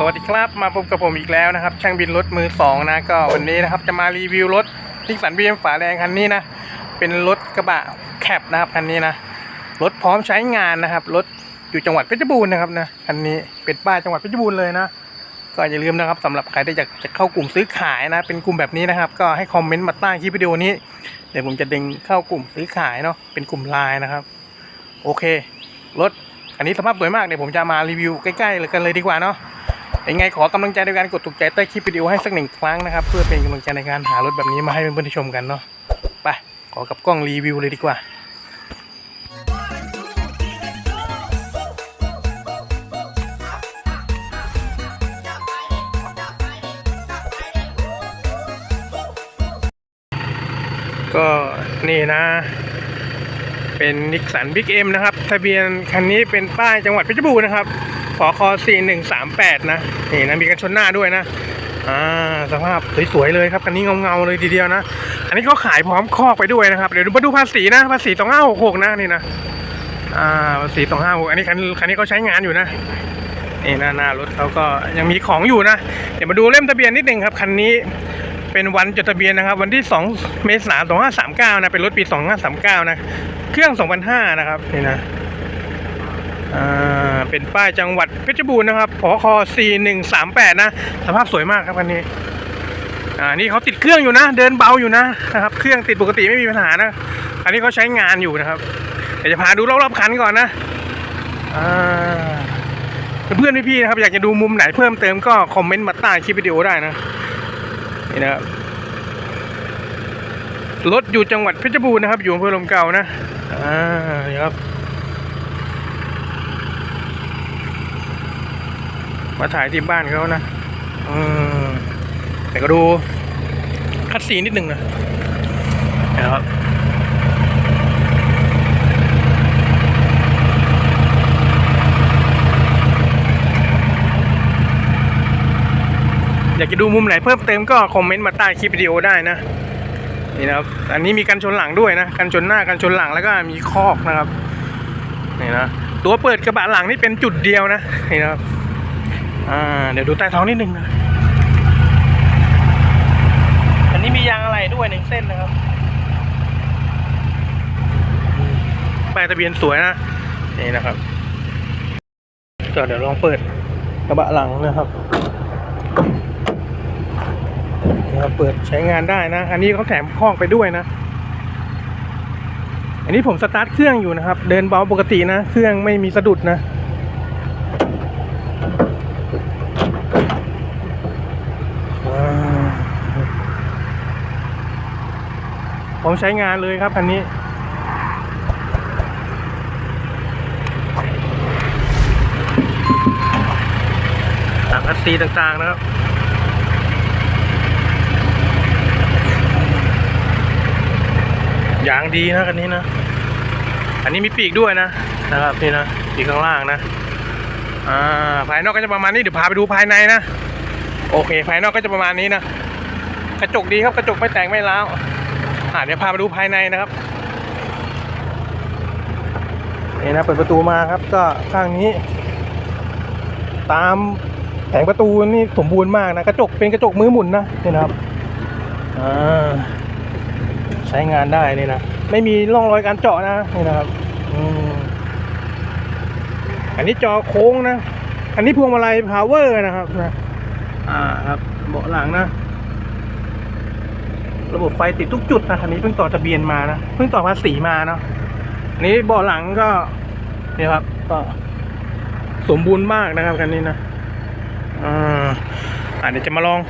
สวัสดีครับมาพบกับผมอีกแล้วนะครับ ช่างบินรถมือสองนะก็วันนี้นะครับจะมารีวิวรถนิสสันบีเอ็มฝาแดงคันนี้นะเป็นรถกระบะแคปนะครับคันนี้นะรถพร้อมใช้งานนะครับรถอยู่จังหวัดเพชรบูรณ์นะครับนะคันนี้เป็นป้ายจังหวัดเพชรบูรณ์เลยนะก็อย่าลืมนะครับสำหรับใครที่อยากจะเข้ากลุ่มซื้อขายนะเป็นกลุ่มแบบนี้นะครับ ก็ให้คอมเมนต์มาใต้คลิปวิดีโอนี้เดี๋ยวผมจะดึงเข้ากลุ่มซื้อขายเนาะเป็นกลุ่มไลน์นะครับ โอเครถอันนี้สภาพสวยมากเดี๋ยวผมจะมารีวิวใกล้ๆเลยกันเลยดีกว่าเนาะ ยังไงขอกำลังใจในการกดถูกใจใต้คลิปวิดีโอให้สักหนึ่งครั้งนะครับ เพื่อเป็นกำลังใจในการหารถแบบนี้มาให้เพื่อนๆชมกันเนาะไปขอกับกล้องรีวิวเลยดีกว่าก็นี่นะ เป็นนิกสันบิ๊กเอ็มนะครับ ทะเบียนคันนี้เป็นป้ายจังหวัดเพชรบูรณ์นะครับ ขอคอ4138 นะ นี่นะ มีกันชนหน้าด้วยนะ อ่า สภาพสวยๆเลยครับ คันนี้เงาๆเลยทีเดียวนะ อันนี้ก็ขายพร้อมคอกไปด้วยนะครับ เดี๋ยวมาดูภาษีนะ ภาษี 2566 นะ นี่นะ อ่า ภาษี 2566 อันนี้คันคันนี้เขาใช้งานอยู่นะนี่หน้าหน้ารถเขาก็ยังมีของอยู่นะ เดี๋ยวมาดูเล่มทะเบียนนิดนึงครับ คันนี้เป็นวันจดทะเบียนนะครับ วันที่ 2 เมษายน 2539 นะ เป็นรถปี 2539 นะ เครื่อง 2005 นะครับ นี่นะ อ่าเป็นป้ายจังหวัดเพชรบูรณ์นะครับพค4138 นะ สภาพสวยมากครับคันนี้ อ่า นี่เขาติดเครื่องอยู่นะ เดินเบาอยู่นะนะครับ เครื่องติดปกติไม่มีปัญหานะ อันนี้เขาใช้งานอยู่นะครับ เดี๋ยวจะพาดูรอบๆคันก่อนนะ อ่าเพื่อนพี่ๆนะครับ อยากจะดูมุมไหนเพิ่มเติมก็คอมเมนต์มาใต้คลิปวิดีโอได้นะ นี่นะครับรถอยู่จังหวัดเพชรบูรณ์นะครับ อยู่อำเภอลมเก่านะ อ่า นี่ครับ มาถ่ายที่บ้านเขานะอืมแต่ก็ดูคัดซีนิดหนึ่งนะนะครับอยากจะดูมุมไหนเพิ่มเติมก็คอมเมนต์มาใต้คลิปวิดีโอได้นะนี่นะครับอันนี้มีกันชนหลังด้วยนะกันชนหน้ากันชนหลังแล้วก็มีคอกนะครับนี่นะตัวเปิดกระบะหลังนี่เป็นจุดเดียวนะนี่นะครับ อ่าเดี๋ยวดูใต้ท้องนิดนึงนะอันนี้มียางอะไรด้วยหนึ่งเส้นนะครับป้ายทะเบียนสวยนะนี่นะครับเดี๋ยวลองเปิดกระบะหลังนะครับนะครับเปิดใช้งานได้นะ อันนี้เขาแถมคอกไปด้วยนะ อันนี้ผมสตาร์ทเครื่องอยู่นะครับ เดินเบาปกตินะ เครื่องไม่มีสะดุดนะ ว้าว ผมใช้งานเลยครับคันนี้ตามคัสซีต่างๆนะครับยางดีนะคันนี้นะ อันนี้มีปีกด้วยนะนะครับนี่นะปีกข้างล่างนะ อ่าภายนอกก็จะประมาณนี้เดี๋ยวพาไปดูภายในนะ โอเค ภายนอกก็จะประมาณนี้นะ กระจกดีครับกระจกไม่แตกไม่ร้าว อ่าเดี๋ยวพาไปดูภายในนะครับนี่นะเปิดประตูมาครับ ก็ข้างนี้ ตามแผงประตูนี่สมบูรณ์มากนะกระจกเป็นกระจกมือหมุนนะนี่นะครับอ่าใช้งานได้นี่นะไม่มีร่องรอยการเจาะนะนี่นะครับออันนี้จอโค้งนะ อันนี้พวงมาลัยพาวเวอร์นะครับนะอ่าครับเบาะหลังนะ ระบบไฟติดทุกจุดนะคันนี้เพิ่งต่อทะเบียนมานะเพิ่งต่อภาษีมาเนาะอันนี้เบาะหลังก็นี่ครับ ก็สมบูรณ์มากนะครับคันนี้นะอ่าอ่าเดี๋ยวจะมาลอง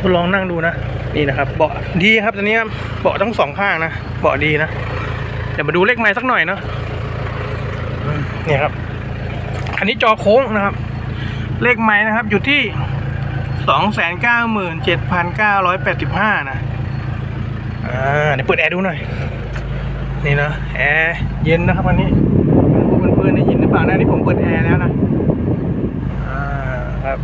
ทดลองนั่งดูนะนี่นะครับเบาะดีครับตัวนี้เบาะทั้งสองข้างนะเบาะดีนะเดี๋ยวมาดูเลขไม้สักหน่อยเนาะเนี่ยครับ อันนี้จอโค้งนะครับ เลขไม้นะครับ อยู่ที่ สองแสนเก้าหมื่นเจ็ดพันเก้าร้อยแปดสิบห้านะ อ่า เดี๋ยวเปิดแอร์ดูหน่อย นี่นะแอร์เย็นนะครับวันนี้เพื่อนๆได้ยินหรือเปล่านะนี่ผมเปิดแอร์แล้วนะ อ่า ครับ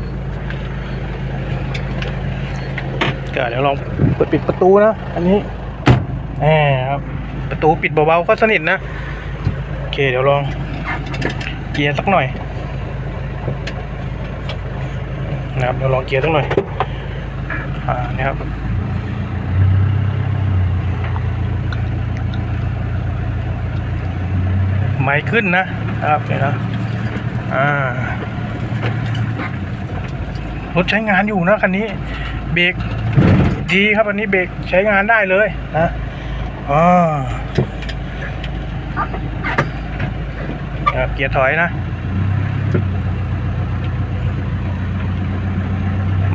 ก็เดี๋ยวลองเปิดปิดประตูนะ อันนี้แหมครับ ประตูปิดเบาๆก็สนิทนะ โอเคเดี๋ยวลองเกียร์สักหน่อย นะครับเดี๋ยวลองเกียร์ตั้งหน่อยอ่านี่ครับไม่ขึ้นนะครับเดี๋ยนะอ่ารถใช้งานอยู่นะคันนี้เบรกดีครับอันนี้เบรกใช้งานได้เลยนะอ่าเกียร์ถอยนะ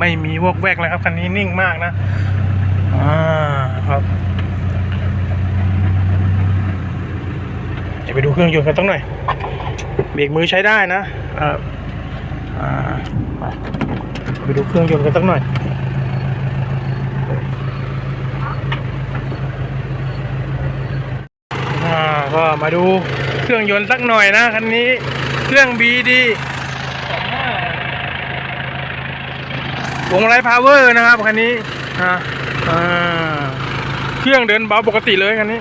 ไม่มีวอกแวกเลยครับคันนี้นิ่งมากนะอ่าครับเดี๋ยวไปดูเครื่องยนต์กันตั้งหน่อยเบรกมือใช้ได้นะอ่าไปดูเครื่องยนต์กันตั้งหน่อยอ่าก็มาดูเครื่องยนต์สักหน่อยนะคันนี้เครื่อง BD วงไลพาวเวอร์นะครับคันนี้อ่าอ่าเครื่องเดินเบาปกติเลยคันนี้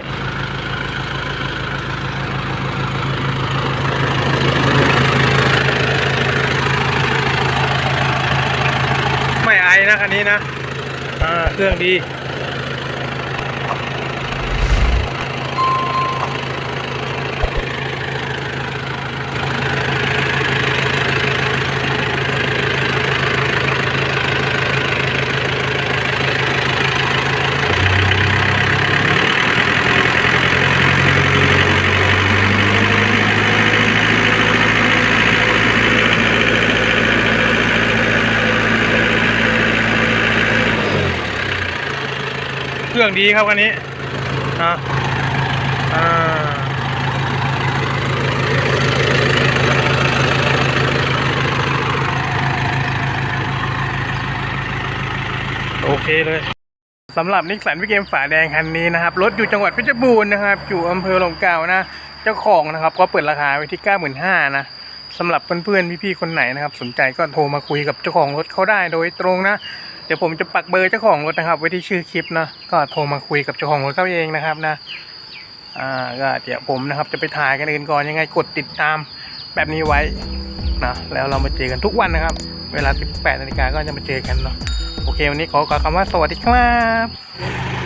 ไม่ไอนะคันนี้นะเครื่องดี รื่องดีครับคันนี้อ่าอ่าโอเคเลยสำหรับนิสสันวิเกมฝาแดงคันนี้นะครับ รถอยู่จังหวัดเพชรบูรณ์นะครับ อยู่อำเภอหลมเกล้านะ เจ้าของนะครับ ก็เปิดราคาไว้ที่ 95,000นะสำหรับเพื่อนๆพี่ๆคนไหนนะครับ สนใจก็โทรมาคุยกับเจ้าของรถเขาได้โดยตรงนะ ดี๋ยวผมจะปักเบอร์เจ้าของรถนะครับ ไว้ที่ชื่อคลิปนะก็โทรมาคุยกับเจ้าของรถเขาเองนะครับนะอ่าก็เดี๋ยวผมนะครับจะไปถ่ายกันอื่นก่อนยังไงกดติดตามแบบนี้ไว้นะแล้วเรามาเจอกันทุกวันนะครับ เวลา 18นาฬิกาก็จะมาเจอกันเนาะโอเค วันนี้ขอกล่าวคำว่าสวัสดีครับ